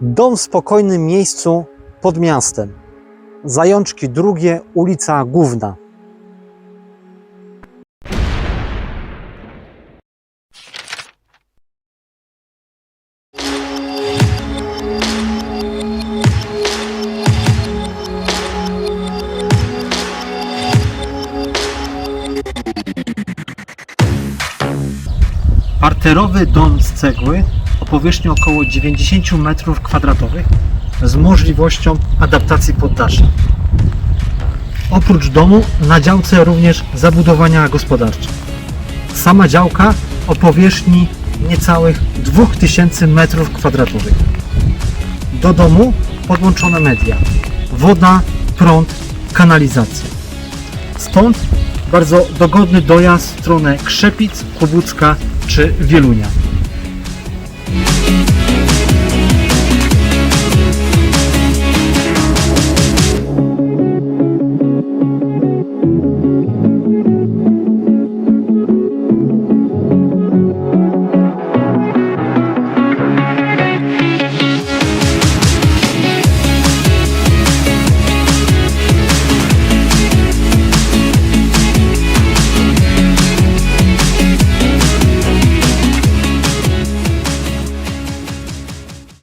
Dom w spokojnym miejscu pod miastem. Zajączki drugie, ulica Główna. Parterowy dom z cegły o powierzchni około 90 m2 z możliwością adaptacji poddasza. Oprócz domu na działce również zabudowania gospodarcze. Sama działka o powierzchni niecałych 2000 m2. Do domu podłączone media: woda, prąd, kanalizacja. Stąd bardzo dogodny dojazd w stronę Krzepic, Kłobucka czy Wielunia. Thank you.